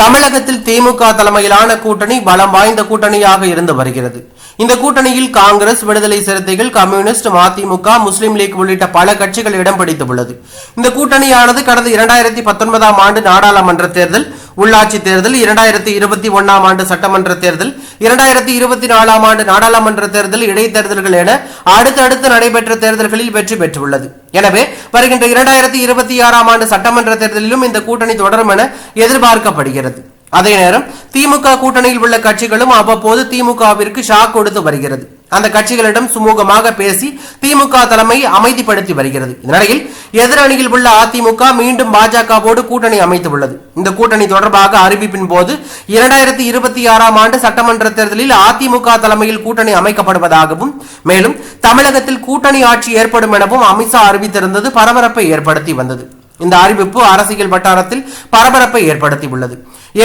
தமிழகத்தில் திமுக தலைமையிலான கூட்டணி பலம் வாய்ந்த கூட்டணியாக இருந்து வருகிறது. இந்த கூட்டணியில் காங்கிரஸ் விடுதலை சிறுத்தைகள் கம்யூனிஸ்ட் மதிமுக முஸ்லீம் லீக் உள்ளிட்ட பல கட்சிகள் இடம் பிடித்துள்ளது. இந்த கூட்டணியானது கடந்த இரண்டாயிரத்தி பத்தொன்பதாம் ஆண்டு நாடாளுமன்ற தேர்தல் உள்ளாட்சி தேர்தல் இரண்டாயிரத்தி இருபத்தி ஒன்னாம் ஆண்டு சட்டமன்ற தேர்தல் இரண்டாயிரத்தி இருபத்தி நாலாம் ஆண்டு நாடாளுமன்ற தேர்தல் இடைத்தேர்தல்கள் என அடுத்தடுத்து நடைபெற்ற தேர்தல்களில் வெற்றி பெற்றுள்ளது. எனவே வருகின்ற இரண்டாயிரத்தி இருபத்தி ஆறாம் ஆண்டு சட்டமன்ற தேர்தலிலும் இந்த கூட்டணி தொடரும் என எதிர்பார்க்கப்படுகிறது. அதே நேரம் திமுக கூட்டணியில் உள்ள கட்சிகளும் அவ்வப்போது திமுகவிற்கு ஷாக் கொடுத்து வருகிறது. அந்த கட்சிகளிடம் சுமூகமாக பேசி திமுக தலைமை அமைதிப்படுத்தி வருகிறது. இந்நிலையில் எதிரணியில் உள்ள அதிமுக மீண்டும் பாஜகவோடு கூட்டணி அமைத்துள்ளது இந்த கூட்டணி தொடர்பாக அறிவிப்பின் போது இரண்டாயிரத்தி இருபத்தி ஆறாம் ஆண்டு சட்டமன்ற தேர்தலில் அதிமுக தலைமையில் கூட்டணி அமைக்கப்படுவதாகவும் மேலும் தமிழகத்தில் கூட்டணி ஆட்சி ஏற்படும் எனவும் அமித்ஷா அறிவித்திருந்தது பரபரப்பை ஏற்படுத்தி வந்தது. இந்த அறிவிப்பு அரசியல் வட்டாரத்தில் பரபரப்பை ஏற்படுத்தியுள்ளது.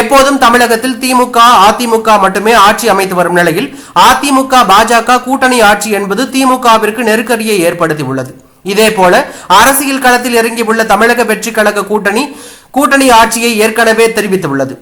எப்போதும் தமிழகத்தில் திமுக அதிமுக மட்டுமே ஆட்சி அமைத்து வரும் நிலையில் அதிமுக பாஜக கூட்டணி ஆட்சி என்பது திமுகவிற்கு நெருக்கடியை ஏற்படுத்தியுள்ளது. இதேபோல அரசியல் களத்தில் இறங்கியுள்ள தமிழக வெற்றி கழக கூட்டணி கூட்டணி ஆட்சியை ஏற்கனவே தெரிவித்துள்ளது.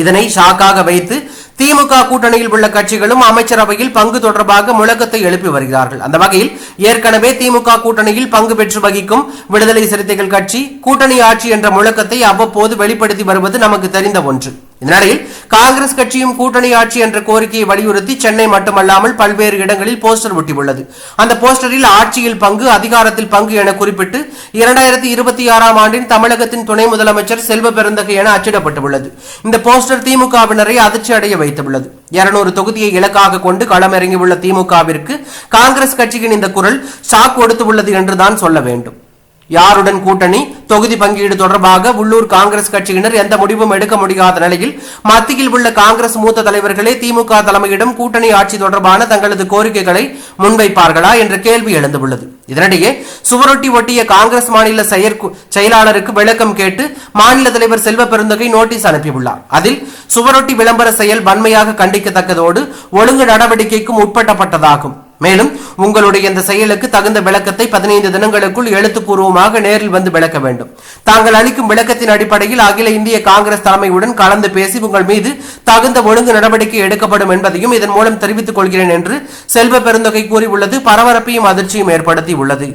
இதனை ஷாக்காக வைத்து திமுக கூட்டணியில் உள்ள கட்சிகளும் அமைச்சரவையில் பங்கு தொடர்பாக முழக்கத்தை எழுப்பி வருகிறார்கள். அந்த வகையில் ஏற்கனவே திமுக கூட்டணியில் பங்கு பெற்று வகிக்கும் விடுதலை சிறுத்தைகள் கட்சி கூட்டணி ஆட்சி என்ற முழக்கத்தை அவ்வப்போது வெளிப்படுத்தி வருவது நமக்கு தெரிந்த ஒன்று. இந்நிலையில் காங்கிரஸ் கட்சியும் கூட்டணி ஆட்சி என்ற கோரிக்கையை வலியுறுத்தி சென்னை மட்டுமல்லாமல் பல்வேறு இடங்களில் போஸ்டர் ஒட்டியுள்ளது. அந்த போஸ்டரில் ஆட்சியில் பங்கு அதிகாரத்தில் பங்கு என குறிப்பிட்டு இரண்டாயிரத்தி இருபத்தி ஆறாம் ஆண்டின் தமிழகத்தின் துணை முதலமைச்சர் செல்வ பெருந்தகை என அச்சிடப்பட்டுள்ளது. இந்த போஸ்டர் திமுகவினரை அதிர்ச்சி அடைய வைத்துள்ளது. இருநூறு தொகுதியை இலக்காக கொண்டு களமிறங்கியுள்ள திமுகவிற்கு காங்கிரஸ் கட்சியின் இந்த குரல் ஷாக் கொடுத்துள்ளது என்றுதான் சொல்ல வேண்டும். யாருடன் கூட்டணி தொகுதி பங்கீடு தொடர்பாக உள்ளூர் காங்கிரஸ் கட்சியினர் எந்த முடிவும் எடுக்க முடியாத நிலையில் மத்தியில் உள்ள காங்கிரஸ் மூத்த தலைவர்களே திமுக தலைமையிடம் கூட்டணி ஆட்சி தொடர்பான தங்களது கோரிக்கைகளை முன்வைப்பார்களா என்ற கேள்வி எழுந்துள்ளது. இதனிடையே சுவரொட்டி ஒட்டிய காங்கிரஸ் மாநில செயற்கு- செயலாளருக்கு விளக்கம் கேட்டு மாநில தலைவர் செல்வ பெருந்தகை நோட்டீஸ் அனுப்பியுள்ளார். அதில் சுவரொட்டி விளம்பர செயல் வன்மையாக கண்டிக்கத்தக்கதோடு ஒழுங்கு நடவடிக்கைக்கும் உட்பட்டப்பட்டதாகும். மேலும் உங்களுடைய இந்த செயலுக்கு தகுந்த விளக்கத்தை பதினைந்து தினங்களுக்குள் எழுத்துப்பூர்வமாக நேரில் வந்து விளக்க வேண்டும். தாங்கள் அளிக்கும் விளக்கத்தின் அடிப்படையில் அகில இந்திய காங்கிரஸ் தலைமையுடன் கலந்து பேசி உங்கள் மீது தகுந்த ஒழுங்கு நடவடிக்கை எடுக்கப்படும் என்பதையும் இதன் மூலம் தெரிவித்துக் கொள்கிறேன் என்று செல்வ பெருந்தொகை கூறியுள்ளது. பரபரப்பையும் அதிர்ச்சியும் ஏற்படுத்தி உள்ளது